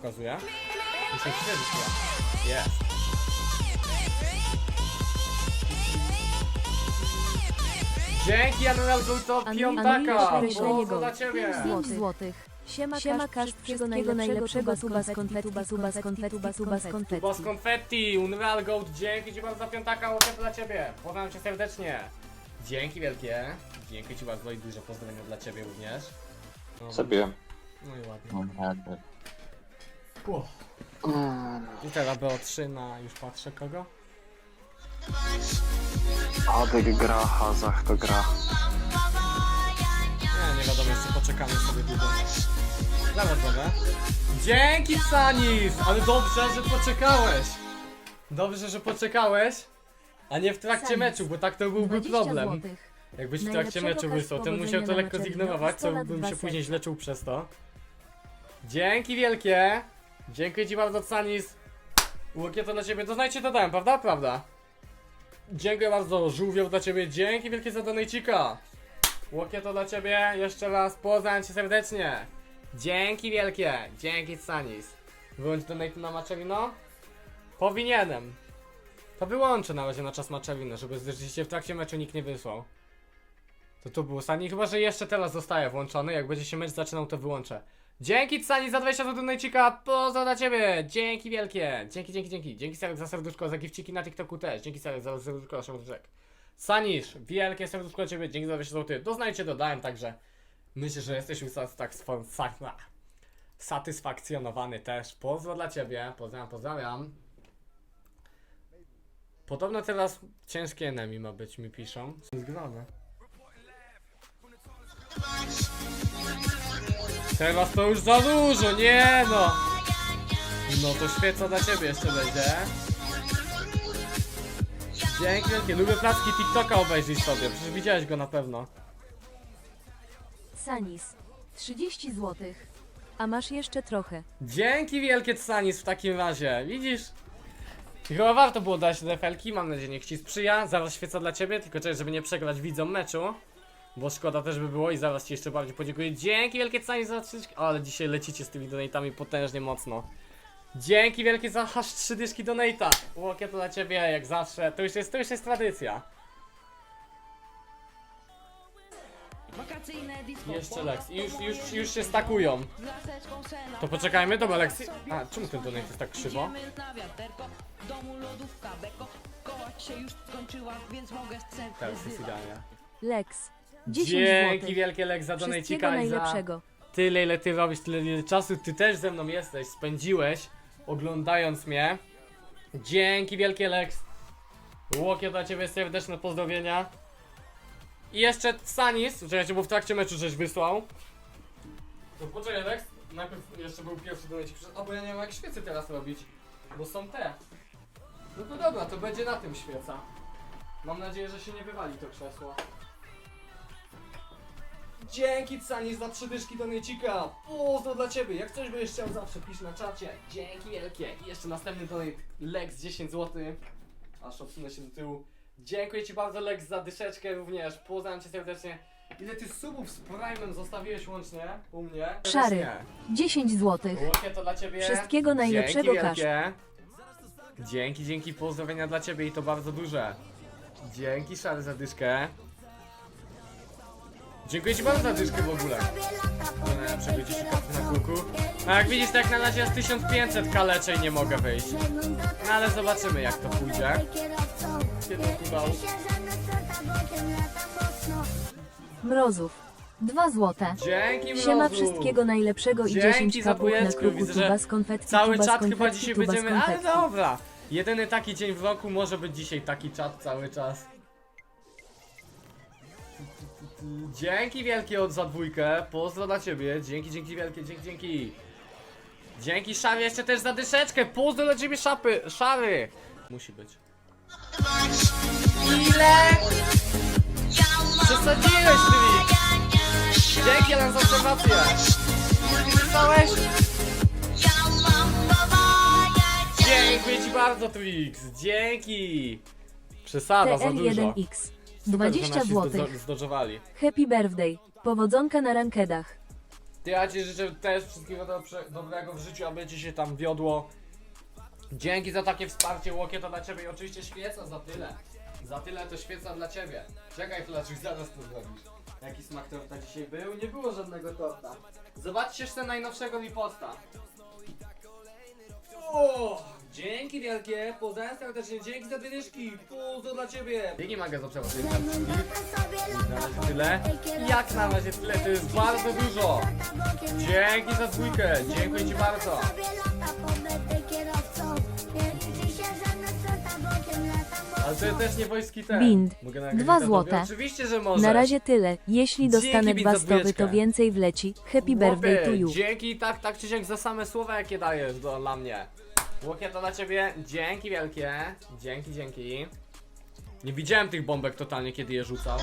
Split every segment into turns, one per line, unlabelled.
pokazuje. Muszę przeżyć ja. Jest. Dzięki Anuel to piątaka!
Anonimne
Pozdro dla ciebie!
5 złotych. Siema, Siema kaszt, wszystkiego najlepszego, tuba z konfetti, tuba z konfetti, tuba z
Tuba z
konfetti.
konfetti, Unreal Gold, dzięki ci bardzo za piątaka, łokiet dla ciebie. Pozdrawiam cię serdecznie. Dzięki wielkie. Dzięki ci bardzo i duże pozdrowienia dla ciebie również. No,
Zabiłem.
No i ładnie.
Radę.
Uff. I teraz BO3 na już patrzę kogo?
Adek gra, Hazach to gra.
Nie, nie wiadomo, jeszcze poczekamy sobie długo. Zaraz będę. Dzięki Sanis! Ale dobrze, że poczekałeś! Dobrze, że poczekałeś, a nie w trakcie
Sanis.
meczu, bo tak to byłby
20
problem.
złotych.
Jakbyś w trakcie
Najlepszego
meczu
każ
wysłał,
powodzenia
musiał to lekko zignorować, co bym
dwa
się później
serca.
leczył przez to. Dzięki wielkie! Dziękuję ci bardzo, Sanis! Łokie to dla ciebie, to znajcie to dałem, prawda? Prawda. Dziękuję bardzo, żółwioł dla ciebie, dzięki wielkie za donajcika! Łokie to dla ciebie, jeszcze raz pozdrawiam cię serdecznie! Dzięki wielkie, dzięki Sanis. Wyłącz donate na Maczerino? Powinienem. To wyłączę na razie na czas Maczerino, żeby rzeczywiście w trakcie meczu nikt nie wysłał. To tu był Sani, chyba że jeszcze teraz zostaje włączony, jak będzie się mecz zaczynał to wyłączę. Dzięki Sani za 20 do Najcika, poza dla ciebie, dzięki wielkie, dzięki, dzięki, dzięki, dzięki Sarek za serduszko, za gifciki na TikToku też, dzięki Sarek za serduszko na serduszek. Sanisz, wielkie serduszko dla ciebie, dzięki za 20 zł, doznajcie, dodałem także. Myślę, że jesteś już tak satysfakcjonowany też, pozdro dla ciebie, pozdrawiam, pozdrawiam. Podobno teraz ciężkie enemy ma być, mi piszą. Zgrane. Teraz to już za dużo, nie no! No to świeca dla ciebie jeszcze będzie. Dzięki wielkie, lubię placki TikToka obejrzeć sobie, przecież widziałeś go na pewno.
Sanis. 30 złotych. A masz jeszcze trochę.
Dzięki wielkie Tsanis w takim razie, widzisz? Chyba warto było dać defelki, mam nadzieję, niech ci sprzyja. Zaraz świeca dla ciebie, tylko czekaj, żeby nie przegrać widzom meczu. Bo szkoda też by było i zaraz ci jeszcze bardziej podziękuję. Dzięki wielkie Tsanis za trzy dyszki. Ale dzisiaj lecicie z tymi donatami potężnie mocno. Dzięki wielkie za aż trzy dyszki donata. Łokie to dla ciebie, jak zawsze. To już jest, to już jest tradycja.
Wakacyjne disco
Jeszcze Lex. I już, już, już się stakują. To poczekajmy, dobra Lexi. A, czemu ten donate jest tak krzywo?
Idziemy na wiaterko, w domu lodówka beko. Koła się już skończyła, więc mogę scen
Teraz jest idealnie.
Lex. 10
Dzięki
złotych.
wielkie Lex za
Wszystkiego
donajcika i za
najlepszego.
tyle ile ty robisz, tyle ile czasu ty też ze mną jesteś, spędziłeś oglądając mnie. Dzięki wielkie Lex. Łokie dla ciebie serdeczne pozdrowienia. I jeszcze Sanis, czekajcie, bo w trakcie meczu żeś wysłał. To poczekaj Lex, najpierw jeszcze był pierwszy donajcik, a bo ja nie wiem jak świecy teraz robić, bo są te. No to dobra, to będzie na tym świeca. Mam nadzieję, że się nie wywali to krzesło. Dzięki Cani za trzy dyszki do Nejcika. Pozdro dla ciebie. Jak coś byś chciał zawsze pisz na czacie. Dzięki wielkie. I jeszcze następny donate Lex 10 zł. Aż odsunę się do tyłu. Dziękuję ci bardzo Lex za dyszeczkę również. Pozdrawiam cię serdecznie. Ile ty subów z Prime'em zostawiłeś łącznie u mnie?
Szary.
Nie.
10 złotych.
Łokie to dla ciebie.
Wszystkiego najlepszego,
Dzięki wielkie. Dzięki, dzięki, pozdrowienia dla ciebie i to bardzo duże. Dzięki szary za dyszkę. Dziękuję ci bardzo za dyszkę w ogóle. To najlepszego dziesiątka na kuku. A jak widzisz, tak na razie jest 1500 kaleczej nie mogę wyjść. No ale zobaczymy jak to pójdzie. Kiedy to udało.
Mrozów. 2 złote.
Dzięki
Siema
mrozu.
wszystkiego najlepszego i
Dzięki
10
za
kapuch na kruku
widzę, że
z konfetti,
Cały
tuba z
czat chyba
konfetti,
dzisiaj
tuba z
będziemy. Ale
konfetti.
dobra. Jedyny taki dzień w roku może być dzisiaj taki czat cały czas. Dzięki wielkie od za dwójkę. Pozdro dla ciebie. Dzięki, dzięki wielkie, dzięki, dzięki. Dzięki szary jeszcze też za dyszeczkę. Pozdro dla ciebie szapy, szary. Musi być. Ile? Przesadziłeś ty Dzięki Alan za obserwację. Wysłałeś? Dziękuję ci bardzo, Twix. Dzięki. Przesada, za dużo.
TR1X.
Super, że
20
nasi
złotych.
zdo- Zdodżowali.
Happy birthday. Powodzonka na rankedach.
To ja ci życzę też wszystkiego dobrze, dobrego w życiu, aby ci się tam wiodło. Dzięki za takie wsparcie, łokie to dla ciebie i oczywiście świeca za tyle. Za tyle to świeca dla ciebie. Czekaj Flaczuk, zaraz to zrobisz. Jaki smak torta dzisiaj był? Nie było żadnego torta. Zobaczcie jeszcze najnowszego liposta. O, dzięki wielkie, pozdrawiam serdecznie, dzięki za dwie dyszki, pozdro dla ciebie. Dzięki Maga za przepraszam. Na razie tyle. Jak na razie tyle, to jest bardzo dużo. Dzięki za dwójkę, dziękuję ci bardzo. Ale to też nie wojski ten.
Bind.
Mogę nagrać
Dwa
na tobie?
złote.
Oczywiście, że możesz.
Na razie tyle. Jeśli
Dzięki,
dostanę
Bind,
dwa
za
to więcej wleci. Happy birthday to
Chłopie,
you.
Dzięki tak, tak czy siak za same słowa jakie dajesz do, dla mnie. Łokie to dla ciebie, dzięki wielkie. Dzięki, dzięki. Nie widziałem tych bombek totalnie kiedy je rzucał.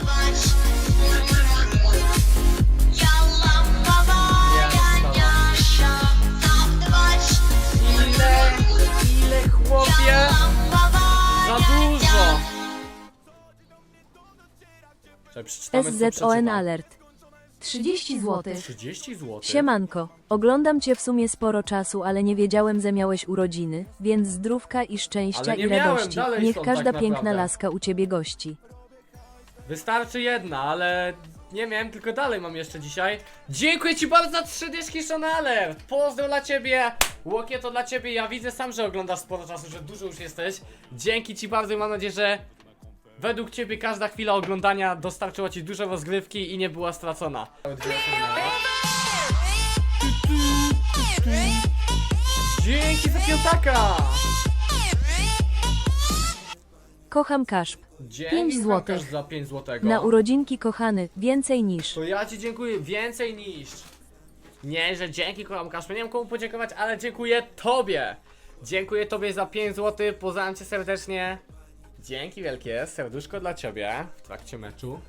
Ile, ile chłopie? Za dużo! Czekaj, przeczytamy, co
SZON alert. 30 zł.
30 zł.
Siemanko, oglądam cię w sumie sporo czasu, ale nie wiedziałem, że miałeś urodziny, więc zdrówka i szczęścia
Ale nie
i
miałem,
radości.
dalej
Niech
są
każda
tak
piękna
naprawdę.
laska u ciebie gości.
Wystarczy jedna, ale nie miałem, tylko dalej mam jeszcze dzisiaj. Dziękuję ci bardzo za trzy dyszki Shonaler! Pozdro dla ciebie! Łokie to dla ciebie, ja widzę sam, że oglądasz sporo czasu, że dużo już jesteś. Dzięki ci bardzo i mam nadzieję, że według ciebie każda chwila oglądania dostarczyła ci dużo rozgrywki i nie była stracona. Dzięki za piątaka!
Kocham Kaszp. Pięć złotych.
Łukasz, za 5 złotego.
Na urodzinki kochany, więcej niż.
To ja ci dziękuję więcej niż. Nie, że dzięki kocham Kaszpę. Nie wiem komu podziękować, ale dziękuję tobie. Dziękuję tobie za 5 zł. Pozdrawiam cię serdecznie. Dzięki wielkie. Serduszko dla ciebie w trakcie meczu.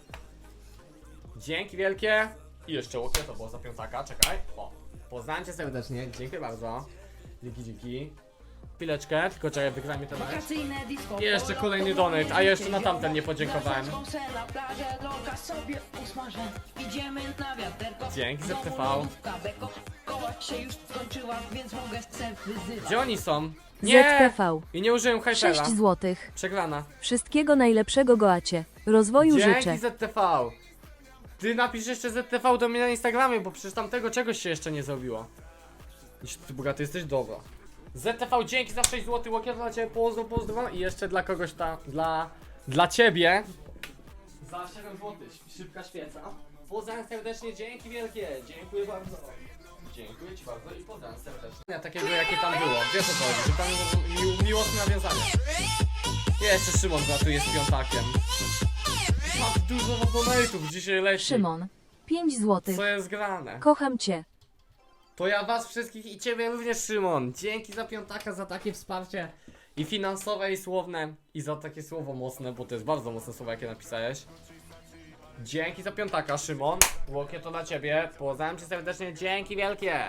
Dzięki wielkie. I jeszcze łokie to było za piątaka. Czekaj. O. Pozdrawiam cię serdecznie. Dziękuję bardzo. Dzięki, dzięki. Chwileczkę, tylko czekaj, wygrajmy ten mecz.
Wakacyjne disco.
I jeszcze kolejny donate, a jeszcze na tamten nie podziękowałem.
Na plażę, lolka sobie usmażę. Idziemy na wiaterko.
Dzięki za
Domu
TV.
lodówka, beko. Koła się już skończyła, więc mogę scen wyzywać.
Gdzie oni są? Nie!
ZTV.
I nie użyłem
6
hypera.
zł.
Przegrana.
Wszystkiego najlepszego Goacie. Rozwoju życzę.
Dzięki ZTV. Ty napisz jeszcze ZTV do mnie na Instagramie, bo przecież tamtego czegoś się jeszcze nie zrobiło. Jeśli ty bogaty jesteś, dobra. ZTV, dzięki za 6 zł, łokiet dla ciebie, pozdro, pozdro. I jeszcze dla kogoś tam, dla, dla ciebie. Za 7 zł, szybka świeca. Pozdrawiam serdecznie, dzięki wielkie, dziękuję bardzo. Dziękuję ci bardzo i pozdrawiam serdecznie. Takiego jakie tam było, wiesz o co chodzi, że tam mi, miłosne nawiązanie. Jeszcze Szymon tu z piątakiem. Tak dużo donate'ów dzisiaj leci.
Szymon. 5 zł.
Co jest grane?
Kocham cię.
To ja was wszystkich i ciebie również Szymon. Dzięki za piątaka, za takie wsparcie i finansowe i słowne i za takie słowo mocne, bo to jest bardzo mocne słowo jakie napisałeś. Dzięki za piątaka Szymon. Łokie to dla ciebie. Pozdrawiam cię serdecznie. Dzięki wielkie.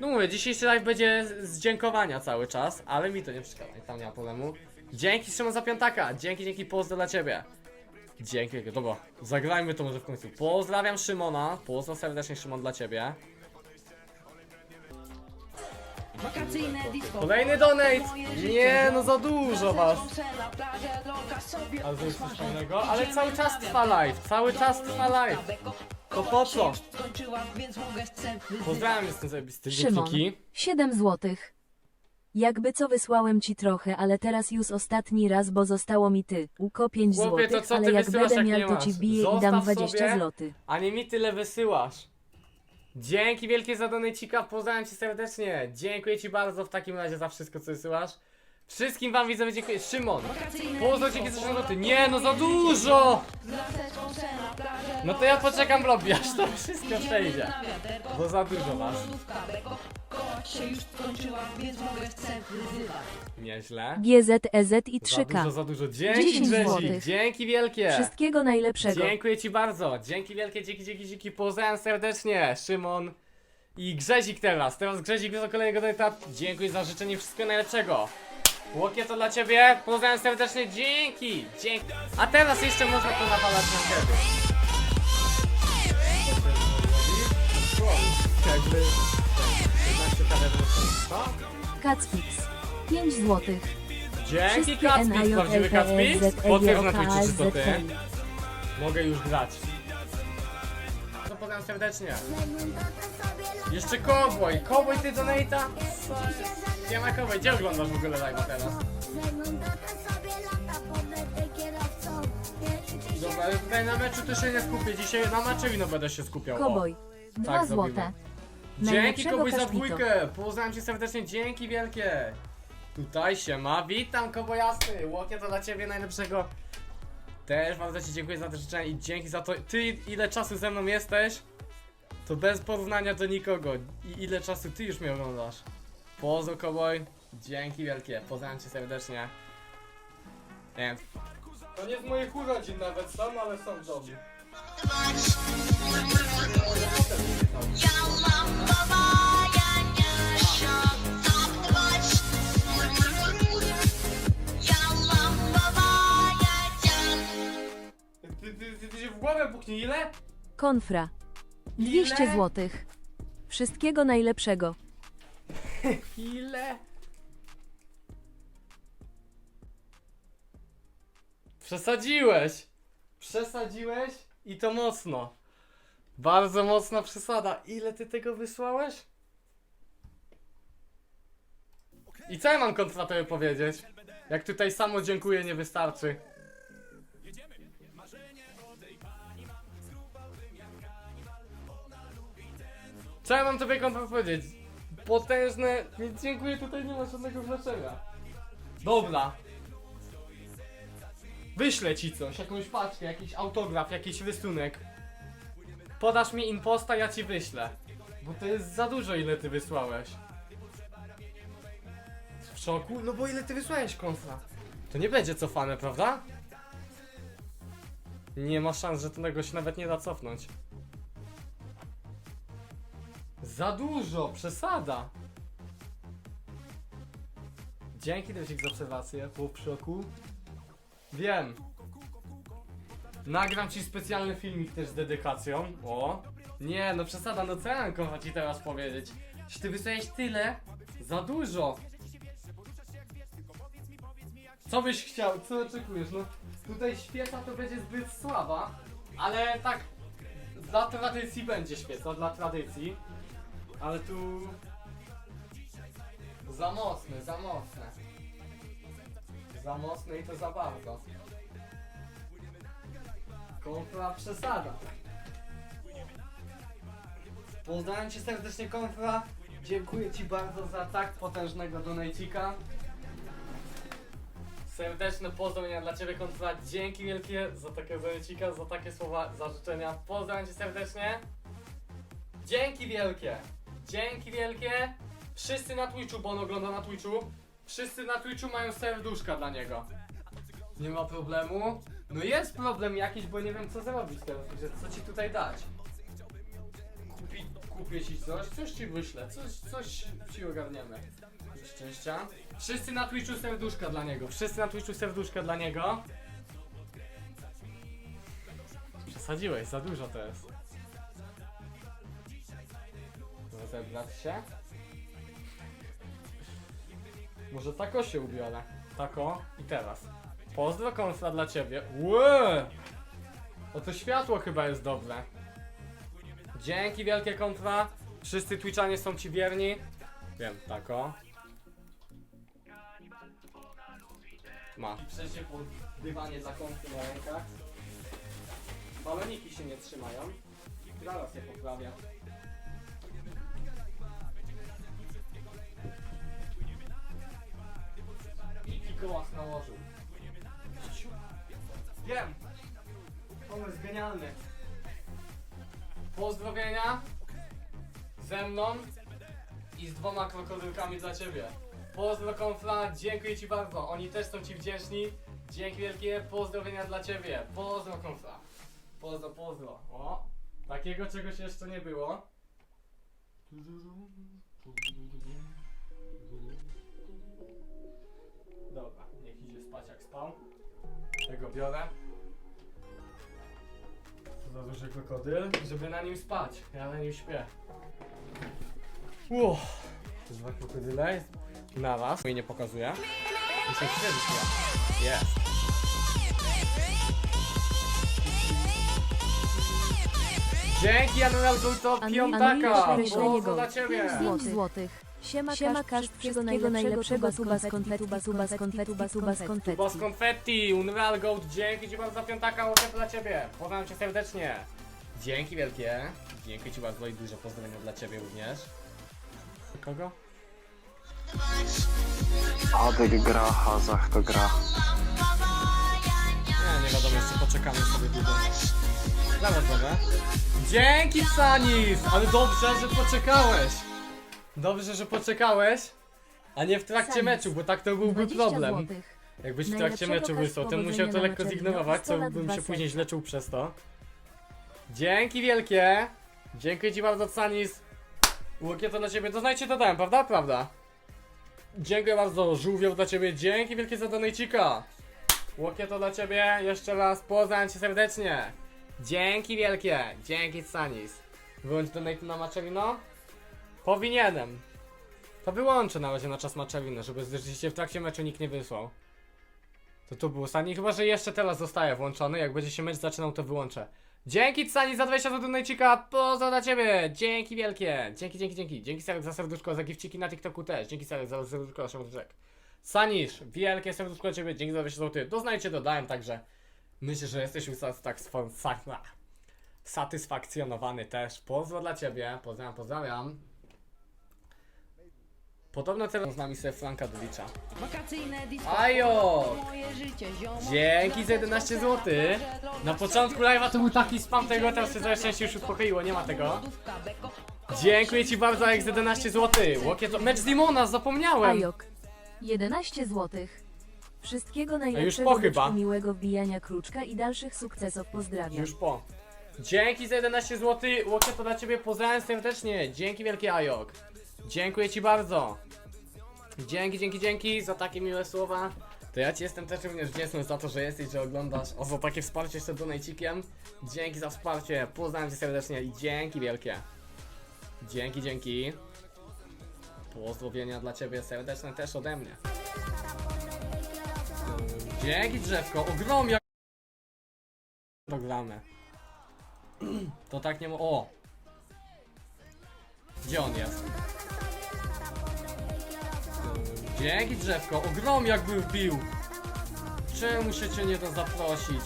No mówię, dzisiejszy live będzie z- dziękowania cały czas, ale mi to nie przeszkadza, tam nie ma problemu. Dzięki Szymon za piątaka. Dzięki, dzięki, pozdro dla ciebie. Dzięki, dobra, zagrajmy to może w końcu. Pozdrawiam Szymona, pozdro serdecznie Szymon dla ciebie.
Wakacyjne disco.
Kolejny donate! Nie, no za dużo was! Ale to jest coś fajnego, ale cały czas trwa live, cały czas trwa live. To po co? Pozdrawiam, jestem zajebisty.
Szymon.
Dzięki.
7 zł. Jakby co wysłałem ci trochę, ale teraz już ostatni raz, bo zostało mi ty. Uko 5
Chłopie, to
zł,
co
ale jak
wysyłasz,
będę
jak nie
miał to ci wbiję i
Zostaw
dam 20
sobie.
zł.
A nie mi tyle wysyłasz. Dzięki wielkie za donacika, pozdrawiam cię serdecznie. Dziękuję ci bardzo w takim razie za wszystko, co wysyłasz. Wszystkim wam widzowie dziękuję. Szymon, pozdro dzięki za złoty. Nie, no za dużo! No to ja poczekam w lobby, aż to wszystko przejdzie. Bo za dużo was.
Koła się już skończyła, więc mogę scen wyzywać.
Nieźle.
GZ, EZ i
Za
3K.
dużo, za dużo. Dzięki
10
Grzezik,
złotych.
dzięki wielkie.
Wszystkiego najlepszego.
Dziękuję ci bardzo. Dzięki wielkie, dzięki, dzięki, dzięki. Pozdrawiam serdecznie. Szymon i Grzezik teraz. Teraz Grzezik za kolejnego donata. Dziękuję za życzenie wszystkiego najlepszego. Łokie to dla ciebie. Pozdrawiam serdecznie. Dzięki. Dzięki. A teraz jeszcze można to nawalać na kiedy. jakby... 15 kadet Co?
Kacpix. 5 złotych.
Dzięki Kacpix, prawdziwy Kacpix?
E
Potwierdź na Twitchu, czy to ty. Mogę już grać. To pozdrawiam serdecznie. Jeszcze Cowboy. Cowboy ty donate'a? Nie ma Cowboy. Gdzie oglądasz w ogóle live'a teraz? Dobra, na meczu to się nie skupię. Dzisiaj na meczu no będę się skupiał.
Koboj. 2
Tak,
złote.
zrobimy. Dzięki
Najlepszego
Kobuj za
kaszpito.
dwójkę! Pozdrawiam cię serdecznie, dzięki wielkie! Tutaj się ma, witam Kobojasty! Łokie to dla ciebie najlepszego. Też bardzo ci dziękuję za te życzenia i dzięki za to. Ty ile czasu ze mną jesteś, to bez porównania do nikogo. I ile czasu ty już mnie oglądasz. Pozdro Koboj, dzięki wielkie, pozdrawiam cię serdecznie. Nie. To nie z moich urodzin nawet są, ale są dobrzy. Ty, ty, ty, ty się w głowę puknij, ile?
Konfra. 200
Ile?
złotych. Wszystkiego najlepszego.
Ile? Przesadziłeś! Przesadziłeś i to mocno. Bardzo mocna przesada. Ile ty tego wysłałeś? I co ja mam kontra tobie powiedzieć? Jak tutaj samo dziękuję nie wystarczy. Co ja mam tobie kontra powiedzieć? Potężne. Nie, dziękuję, tutaj nie ma żadnego znaczenia. Dobra. Wyślę ci coś, jakąś paczkę, jakiś autograf, jakiś rysunek. Podasz mi imposta, ja ci wyślę. Bo to jest za dużo, ile ty wysłałeś. W szoku? No bo ile ty wysłałeś kontra? To nie będzie cofane, prawda? Nie ma szans, że tego się nawet nie da cofnąć. Za dużo, przesada. Dzięki Dresik za obserwację, w szoku. Wiem. Nagram ci specjalny filmik też z dedykacją. O. Nie, no przesada, no co ja mam kocha ci teraz powiedzieć? Że ty wysłałeś tyle? Za dużo. Co byś chciał? Co oczekujesz? No tutaj świeca to będzie zbyt słaba, ale tak dla tradycji będzie świeca, dla tradycji. Ale tu... Za mocne, za mocne. Za mocne i to za bardzo. Konfra przesada. Pozdrawiam cię serdecznie Konfra. Dziękuję ci bardzo za tak potężnego donajcika. Serdeczne pozdrowienia dla ciebie Konfra. Dzięki wielkie za takie donajcika, za takie słowa, za życzenia. Pozdrawiam cię serdecznie. Dzięki wielkie! Dzięki wielkie! Wszyscy na Twitchu, bo on ogląda na Twitchu. Wszyscy na Twitchu mają serduszka dla niego. Nie ma problemu. No jest problem jakiś, bo nie wiem co zrobić teraz, co ci tutaj dać. Kupi, kupię ci coś, coś ci wyślę, coś, coś ci ogarniemy. Szczęścia. Wszyscy na Twitchu serduszka dla niego. Wszyscy na Twitchu serduszka dla niego. Przesadziłeś, za dużo to jest. Rozebrać się. Może tako się ubiorę. Tako i teraz. Pozdro konfra dla ciebie. Łe! No to światło chyba jest dobre. Dzięki wielkie kontra. Wszyscy Twitchanie są ci wierni. Wiem, tako. Ma. I przejście po dywanie za kąty na rękach. Baloniki się nie trzymają. Zaraz je poprawię. I Kikołas nałożył. Wiem! Pomysł genialny. Pozdrowienia ze mną i z dwoma krokodylkami dla ciebie. Pozdro konfla, dziękuję ci bardzo. Oni też są ci wdzięczni. Dzięki wielkie, pozdrowienia dla ciebie. Pozdro konfla. Pozdro, pozdro. O, takiego czegoś jeszcze nie było. Spał. Tego biorę. Co za duży krokodyl, żeby na nim spać. Ja na nim śpię. Uff. Dwa krokodyle na raz. Mnie nie pokazuje. Muszę ja. Jest. Dzięki Januel to
Anu-
piątaka!
go.
dla ciebie!
5 złotych. Siema, Siema Kasz, wszystkiego najlepszego, tuba z konfetti, tuba, tuba z konfetti, tuba, z konfetti.
Tuba z konfetti, Unreal Gold, dzięki ci bardzo za piątaka, łokiet dla ciebie. Pozdrawiam cię serdecznie. Dzięki wielkie. Dzięki ci bardzo i duże pozdrowienia dla ciebie również. Kogo?
Adek gra, Hazach to gra.
Nie, nie wiadomo, jeszcze poczekamy sobie długo. Zaraz będę. Dzięki Sanis! Ale dobrze, że poczekałeś. Dobrze, że poczekałeś. A nie w trakcie meczu, bo tak to byłby
20
problem.
złotych.
Jakbyś w trakcie
Najlepszego
meczu wysłał, to
powodzenia
musiał to
na
lekko zignorować, co
100 lat
bym się później źle czuł przez to. Dzięki wielkie! Dziękuję ci bardzo, Sanis. Łokie to dla ciebie, to znajcie to dałem, prawda? Prawda. Dziękuję bardzo, żółwieł dla ciebie, dzięki wielkie za donejcika. Łokie to dla ciebie, jeszcze raz pozdrawiam cię serdecznie. Dzięki wielkie, dzięki Sanis. Wyłącz donate na Maczerino? Powinienem. To wyłączę na razie na czas Maczerino, żeby rzeczywiście w trakcie meczu nikt nie wysłał. To tu był Sani, chyba że jeszcze teraz zostaje włączony, jak będzie się mecz zaczynał to wyłączę. Dzięki Sani za 20 zł Najcika, poza dla ciebie, dzięki wielkie, dzięki, dzięki, dzięki, dzięki Sarek za serduszko, za gifciki na TikToku też, dzięki Sarek za serduszko, serduszek. Sanisz, wielkie serduszko dla ciebie, dzięki za 20 zł, doznajcie, dodałem także. Myślę, że jesteś już tak satysfakcjonowany też, pozdro dla ciebie, pozdrawiam, pozdrawiam. Podobno teraz z nami sobie Franka Dudicza.
Wakacyjne disco.
Ajo!
Moje życie, ziomo.
Dzięki za 11 zł. Na początku live'a to był taki spam tego, teraz się całe szczęście już uspokoiło, nie ma tego. Dziękuję ci bardzo jak za 11 zł. Łokie to mecz z Limona, zapomniałem.
Ajok. 11 złotych. Wszystkiego
po
najlepszego
chyba.
miłego wbijania kruczka i dalszych sukcesów pozdrawiam.
Już po. Dzięki za 11 zł. Łokie to dla ciebie pozdrawiam serdecznie. Dzięki wielkie Ajok. Dziękuję ci bardzo. Dzięki, dzięki, dzięki za takie miłe słowa. To ja ci jestem też również wdzięczny za to, że jesteś, że oglądasz. O, za takie wsparcie jeszcze donajcikiem. Dzięki za wsparcie. Pozdrawiam cię serdecznie i dzięki wielkie. Dzięki, dzięki. Pozdrowienia dla ciebie serdeczne też ode mnie. Dzięki drzewko, ogrom jak... Programy. To tak nie mo... O! Gdzie on jest? Dzięki drzewko, ogrom jakby wbił! Czemu się cię nie da zaprosić?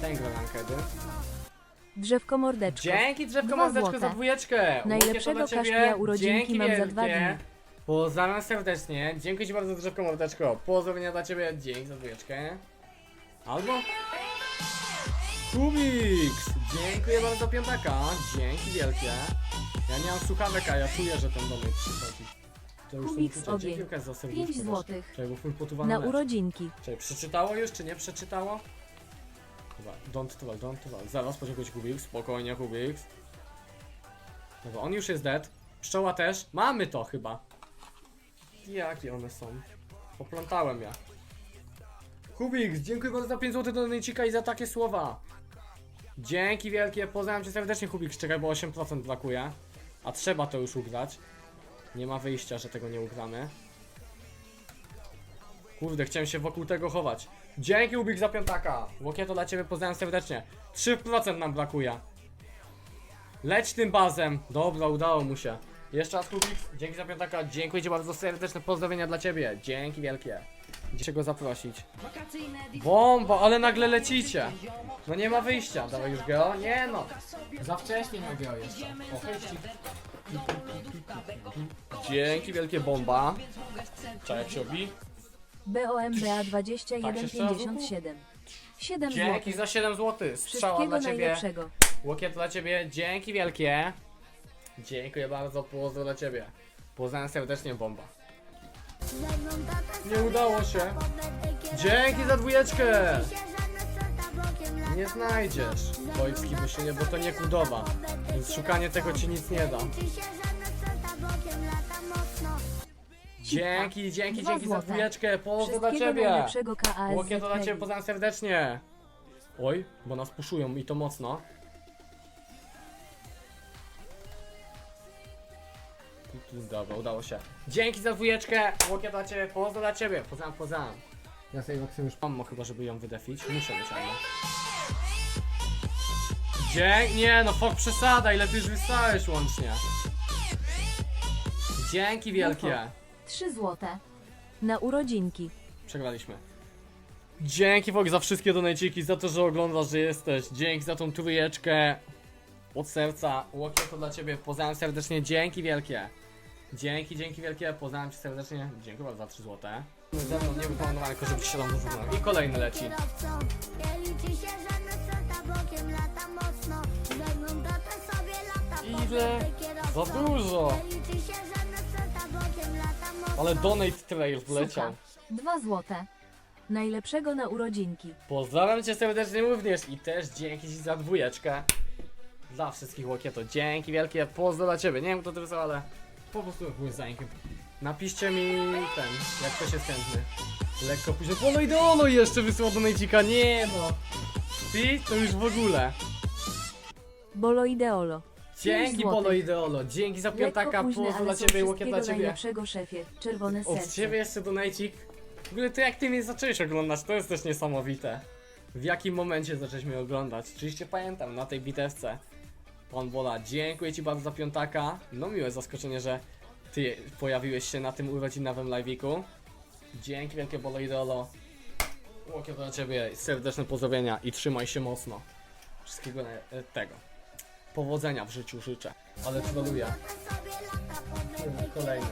Ten gra rankedy.
Drzewko mordeczko.
Dzięki drzewko
Dwa
mordeczko
złote.
za dwójeczkę!
Najlepszego
Łukie to dla ciebie.
kaszpia urodzinki
Dzięki
mam za dwa
wielkie.
dni.
Pozdrawiam serdecznie. Dziękuję ci bardzo drzewko mordeczko. Pozdrowienia dla ciebie. Dzięki za dwójeczkę. Albo... Kubiks! Dziękuję bardzo piątaka. Dzięki wielkie. Ja nie mam słuchawek, a ja czuję, że ten domek przychodzi. To już
Kubiks
uczucia.
ogień.
Za serduszko
5
też.
złotych.
Czekaj, bo full
Na urodzinki.
Czekaj, przeczytało już, czy nie przeczytało? Dobra, don't twal, don't twal. Zaraz, poczekaj Kubiks, spokojnie Kubiks. Dobra, on już jest dead. Pszczoła też. Mamy to chyba. Jakie one są? Poplątałem ja. Kubiks, dziękuję bardzo za 5 zł do Nejcika i za takie słowa. Dzięki wielkie, pozdrawiam cię serdecznie Kubiks, czekaj, bo 8% brakuje. A trzeba to już ugrać. Nie ma wyjścia, że tego nie ugramy. Kurde, chciałem się wokół tego chować. Dzięki Ubik za piątaka. Łokieto dla ciebie pozdrawiam serdecznie. 3% nam brakuje. Leć tym bazem. Dobra, udało mu się. Jeszcze raz Kubik, dzięki za piątaka. Dziękuję ci bardzo serdeczne pozdrowienia dla ciebie. Dzięki wielkie. Gdzie go zaprosić? Bomba, ale nagle lecicie. No nie ma wyjścia. Dawaj już Geo? Nie no. Za wcześnie miał Geo jeszcze. O. Dzięki wielkie bomba. Czekaj, jak się obi.
BOMBA
Tak, jeszcze raz,
2157. 7
Dzięki
złotych.
za 7 zł. Strzała
Wszystkiego
dla ciebie.
najlepszego.
Łokiet dla ciebie, dzięki wielkie. Dziękuję bardzo, pozdro dla ciebie. Pozdrawiam serdecznie, bomba. Nie udało się. Dzięki za dwójeczkę. Nie znajdziesz wojski Buszynie, bo to nie kudowa. Więc szukanie tego ci nic nie da. Dzięki, dzięki,
Dwa
dzięki za
złote.
dwójeczkę. Pozdro dla
Wszystkiego
ciebie.
najlepszego KAS.
Łokiet dla ciebie, pozdrawiam serdecznie. Oj, bo nas puszują i to mocno. Dobra, udało się. Dzięki za dwójeczkę. Łokia dla ciebie, pozdro dla ciebie. Poznam, poznam. Ja sobie Maksym już mam chyba, żeby ją wydefić. Muszę mieć albo. Dzięki, nie no, fok przesada, ile ty już wystałeś łącznie. Dzięki wielkie.
3 złote. Na urodzinki.
Przegraliśmy. Dzięki Fok za wszystkie donajciki, za to, że oglądasz, że jesteś. Dzięki za tą trójeczkę. Od serca. Łokie to dla ciebie. Poznałem serdecznie. Dzięki wielkie. Dzięki, dzięki wielkie. Poznałem cię serdecznie. Dziękuję bardzo za 3 złote. Ze mną nie wykonałem, tylko żeby ci się tam dorzuciło. I kolejny leci. Ile? Za dużo. Ale donate trail wleciał.
2 złote. Najlepszego na urodzinki.
Pozdrawiam cię serdecznie również i też dzięki ci za dwójeczkę. Dla wszystkich łokieto. Dzięki wielkie, pozdro dla ciebie. Nie wiem kto to wysłał, ale po prostu byłem zajęty. Napiszcie mi ten, jak ktoś jest chętny. Lekko później. Polo Ideolo jeszcze wysłał do Nejcika. Nie no. Ty to już w ogóle.
Bolo Ideolo.
Dzięki
złotych.
Polo Ideolo. Dzięki za piątaka.
Późne,
Pozdro dla ciebie, łokiet dla ciebie.
najlepszego szefie. Czerwone
Od
serce.
ciebie jeszcze donajcik. W ogóle to jak ty mnie zacząłeś oglądać, to jest też niesamowite. W jakim momencie zacząłeś mnie oglądać? Oczywiście pamiętam, na tej bitewce. Pan Bola, dziękuję ci bardzo za piątaka. No miłe zaskoczenie, że ty pojawiłeś się na tym urodzinowym live'iku. Dzięki wielkie Bolo Idolo. Łokie dla ciebie, serdeczne pozdrowienia i trzymaj się mocno. Wszystkiego e, tego. Powodzenia w życiu życzę. Ale troluję. Kolejne.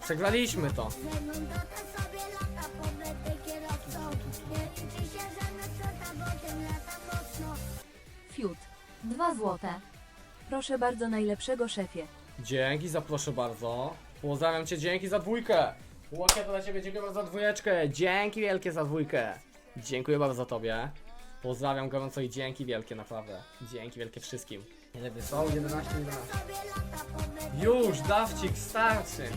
Przegraliśmy to.
Fiut. 2 złote. Proszę bardzo najlepszego szefie.
Dzięki za proszę bardzo. Pozdrawiam cię, dzięki za dwójkę. Łokia to dla ciebie, dziękuję bardzo za dwójeczkę. Dzięki wielkie za dwójkę. Dziękuję bardzo za tobie. Pozdrawiam gorąco i dzięki wielkie naprawdę. Dzięki wielkie wszystkim. Ile wysłał? 11, 11. Już, dawcik, starczy.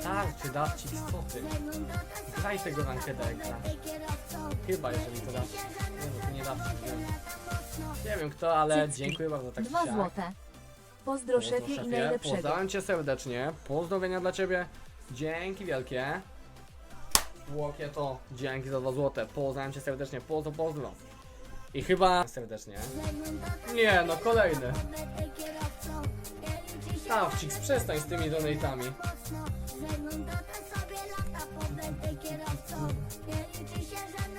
Starczy, dawcik, co ty? Graj tego rankedę ekran. Chyba, jeżeli to dawcik. Nie no, to nie dawcik, wiem. Nie wiem kto, ale
Cycki.
dziękuję bardzo tak
2
siak.
złote. Pozdro
Pozdro,
szefie i
szefie.
najlepszego.
Pozdrawiam cię serdecznie. Pozdrowienia dla ciebie. Dzięki wielkie. Łokie to. Dzięki za 2 złote. Pozdrawiam cię serdecznie. Pozdro, pozdro. I chyba serdecznie. Nie no, kolejny. Stawcik, przestań z tymi donatami.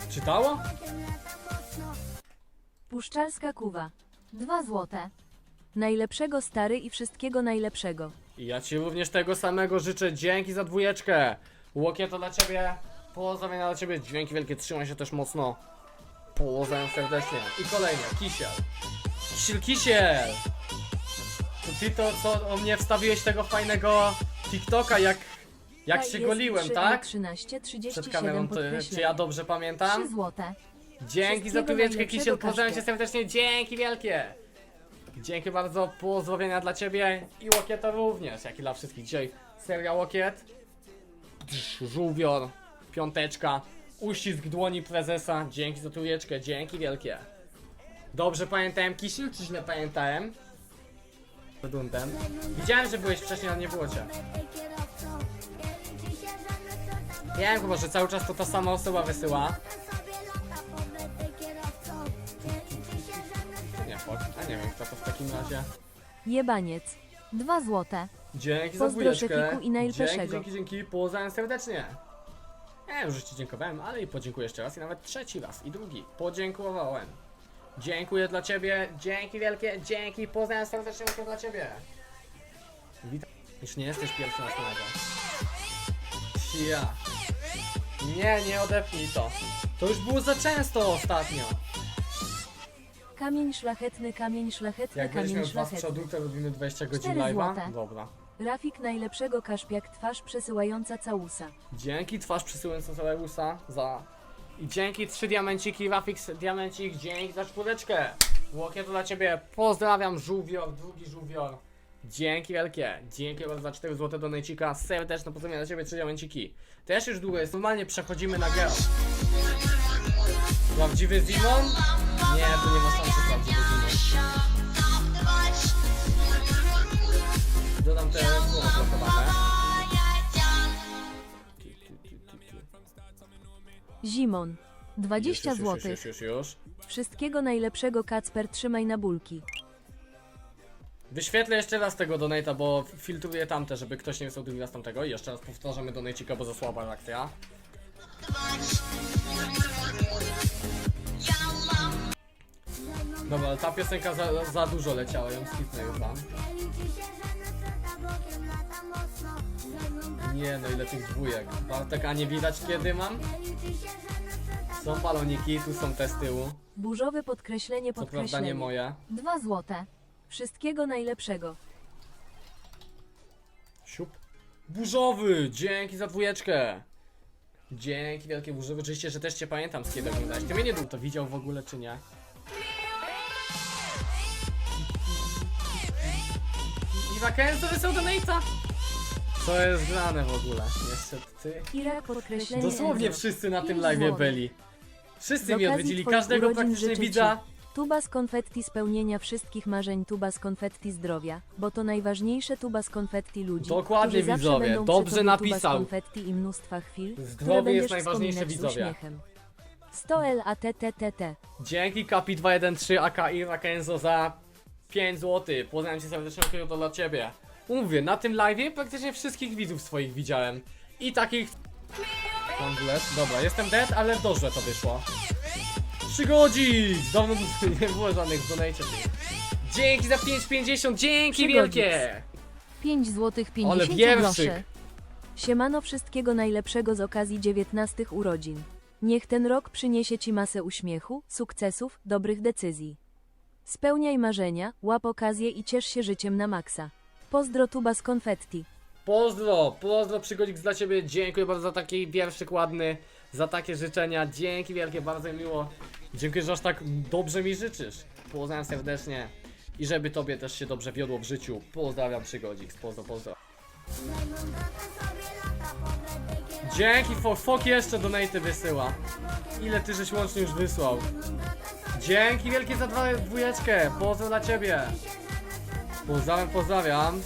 Czytało?
Puszczalska kuwa. 2 złote. Najlepszego stary i wszystkiego najlepszego.
I ja ci również tego samego życzę. Dzięki za dwójeczkę. Łokie to dla ciebie. Pozdrowienia dla ciebie. Dźwięki wielkie. Trzymaj się też mocno. Pozdrawiam serdecznie. I kolejny. Kisiel. Kisiel, kisiel. To ty to, co o mnie wstawiłeś tego fajnego TikToka, jak, jak się goliłem, tak?
13, 37
Przed kamerą, to, czy ja dobrze
3
pamiętam?
złote.
Dzięki za tuwieczkę, Kisiel. Pozdrawiam cię serdecznie. Dzięki wielkie. Dzięki bardzo. Pozdrowienia dla ciebie i łokieta również, jak i dla wszystkich. Dzisiaj seria łokiet. Żółwior. Piąteczka. Uścisk dłoni prezesa. Dzięki za tuwieczkę. Dzięki wielkie. Dobrze pamiętałem Kisiel, czy źle pamiętałem? Widziałem, że byłeś wcześniej, ale nie było cię. Wiem chyba, że cały czas to ta sama osoba wysyła. Nie, fuck. A nie wiem, kto to w takim razie.
Jebaniec. 2 złote.
Dzięki za
Pozdro szefiku i.
Dzięki, dzięki, dzięki. Pozdrawiam serdecznie. Ja już ci dziękowałem, ale i podziękuję jeszcze raz i nawet trzeci raz i drugi. Podziękowałem. Dziękuję dla ciebie. Dzięki wielkie. Dzięki. Pozdrawiam serdecznie tylko dla ciebie. Witam. Już nie jesteś pierwszy na kanale. Ja. Nie, nie odepnij to. To już było za często ostatnio.
Kamień szlachetny, kamień szlachetny,
Jak będziesz
kamień
dwa z
szlachetny.
przodu, to robimy 20 godzin
Cztery
live'a.
złote.
Dobra.
Rafik najlepszego kaszpiak twarz przesyłająca całusa.
Dzięki twarz przysyłająca Zaleusa za... I dzięki trzy diamenciki, Wafix diamencik, dzięki za czwóreczkę. Łokie to dla ciebie. Pozdrawiam, żółwior, drugi żółwior. Dzięki wielkie, dzięki bardzo za 4 złote do Nejcika, serdeczne pozdrowienia dla Ciebie, trzy diamenciki. Też już długo jest, normalnie przechodzimy na girl. Prawdziwy Zimon? Nie, to nie ma sensu prawdziwy Zimon.
Dodam te Zimon. 20
już, już,
zł.
Już, już, już, już.
Wszystkiego najlepszego Kacper trzymaj na bulki.
Wyświetlę jeszcze raz tego donata, bo filtruję tamte, żeby ktoś nie wysłał drugi raz tamtego. I jeszcze raz powtarzamy donacika, bo za słaba reakcja. Dobra, ta piosenka za, za dużo leciała, ją skipnę już wam. Nie no, ile tych dwójek. Bartek, a nie widać kiedy mam? Są baloniki, tu są te z tyłu.
Burzowe podkreślenie
Co prawda
podkreślenie.
nie moje.
2 złote. Wszystkiego najlepszego.
Siup. Burzowy! Dzięki za dwójeczkę! Dzięki wielkie burzowy. Oczywiście, że też cię pamiętam z kiedy oglądałeś. Ty mnie nie był to widział w ogóle, czy nie? I Wakenzo wysłał donate'a! Co jest grane w ogóle? Jeszcze ty?
Irak podkreślenie
Dosłownie
Enzo.
wszyscy na tym live byli. Wszyscy mi
okazji
odwiedzili,
twoich
każdego
urodzin
praktycznie
życzę
widza.
ci Tuba z konfetti spełnienia wszystkich marzeń tuba z konfetti zdrowia, bo to najważniejsze tuba z konfetti ludzi.
Dokładnie,
którzy zawsze
widzowie,
będą przy
dobrze
tobie
napisał.
Tuba z konfetti i mnóstwa chwil,
Zdrowie jest najważniejsze,
wspominać z
widzowie.
uśmiechem. 100 L A T T T T.
Dzięki Kapi213 AKI Rakenzo za 5 zł. Pozdrawiam cię serdecznie, to dla ciebie. Mówię, na tym live praktycznie wszystkich widzów swoich widziałem. I takich... Dobra, jestem dead, ale dobrze to wyszło. Przygodzik! Dawno nie było żadnych w donate. Dzięki za 5,50, dzięki wielkie!
5 zł
Ale
50
wierszyk.
groszy. Siemano wszystkiego najlepszego z okazji 19 urodzin. Niech ten rok przyniesie Ci masę uśmiechu, sukcesów, dobrych decyzji. Spełniaj marzenia, łap okazję i ciesz się życiem na maksa. Pozdro tuba z konfetti.
Pozdro, pozdro przygodzik dla ciebie, dziękuję bardzo za taki wierszyk ładny, za takie życzenia, dzięki wielkie, bardzo mi miło. Dziękuję, że aż tak dobrze mi życzysz. Pozdrawiam serdecznie i żeby tobie też się dobrze wiodło w życiu. Pozdrawiam przygodzik, pozdro, pozdro. Dzięki, Fok, Fok jeszcze donaty wysyła. Ile ty żeś łącznie już wysłał? Dzięki wielkie za dwa, dwójeczkę, pozdro dla ciebie. Pozdrawiam, pozdrawiam.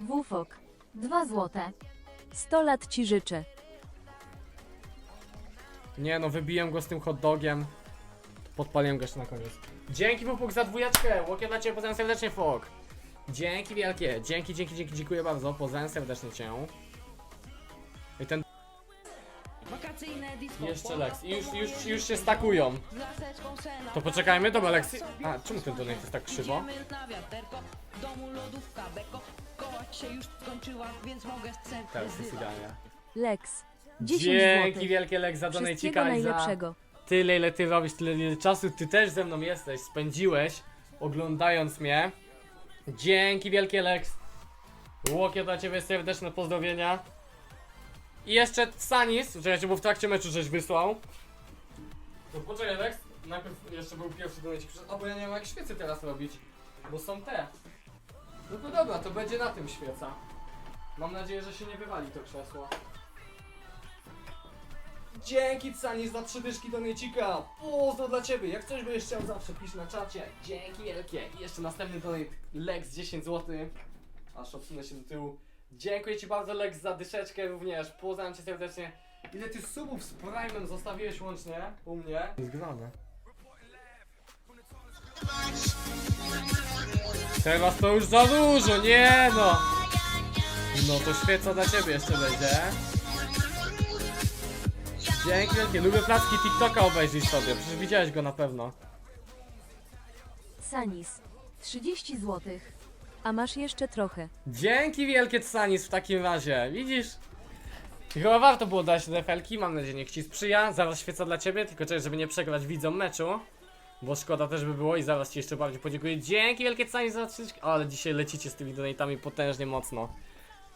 Wufok. 2 złote. 100 lat Ci życzę.
Nie no, wybiłem go z tym hot dogiem. Podpaliłem go jeszcze na koniec. Dzięki Pupuk za dwójeczkę! Łokie dla Ciebie, pozdrawiam serdecznie Fok! Dzięki wielkie, dzięki, dzięki, dzięki, dziękuję bardzo, pozdrawiam serdecznie Cię. I ten
Wakacyjne disco
jeszcze Lex, I już, już, już się stakują. To poczekajmy, dobra Lex. A, czemu ten donate jest tak krzywo? Teraz jest idealnie.
Lex. 10
Dzięki wielkie Lex za
Wszystkiego
donacika i za
najlepszego.
tyle ile ty robisz, tyle ile czasu ty też ze mną jesteś, spędziłeś oglądając mnie. Dzięki wielkie Lex. Łokie dla ciebie serdeczne pozdrowienia. I jeszcze Sanis, że bo w trakcie meczu żeś wysłał. No poczekaj Lex, najpierw jeszcze był pierwszy donate, a bo ja nie wiem jak świecy teraz robić, bo są te. No to dobra, to będzie na tym świeca. Mam nadzieję, że się nie wywali to krzesło. Dzięki Cani za trzy dyszki do Niecika. Pozdro dla ciebie. Jak coś byś chciał zawsze pisz na czacie. Dzięki wielkie. I jeszcze następny donate Lex 10 zł. Aż odsunę się do tyłu. Dziękuję ci bardzo Lex za dyszeczkę również. Pozdrawiam cię serdecznie. Ile ty subów z Prime'em zostawiłeś łącznie u mnie? Zgrane. Teraz to już za dużo, nie no! No to świeca dla ciebie jeszcze będzie. Dzięki wielkie, lubię placki TikToka obejrzyj sobie, przecież widziałeś go na pewno.
Sanis. 30 złotych. A masz jeszcze trochę.
Dzięki wielkie Tsanis w takim razie, widzisz? Chyba warto było dać te felki, mam nadzieję, niech ci sprzyja. Zaraz świeca dla ciebie, tylko czekaj, żeby nie przegrać widzom meczu. Bo szkoda też by było i zaraz ci jeszcze bardziej podziękuję. Dzięki wielkie Tsanis za dyszki. Ale dzisiaj lecicie z tymi donatami potężnie mocno.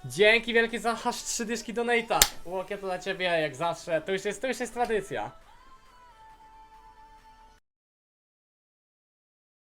Dzięki wielkie za aż trzy dyszki donata. Łokie to dla ciebie, jak zawsze. To już jest, to już jest tradycja.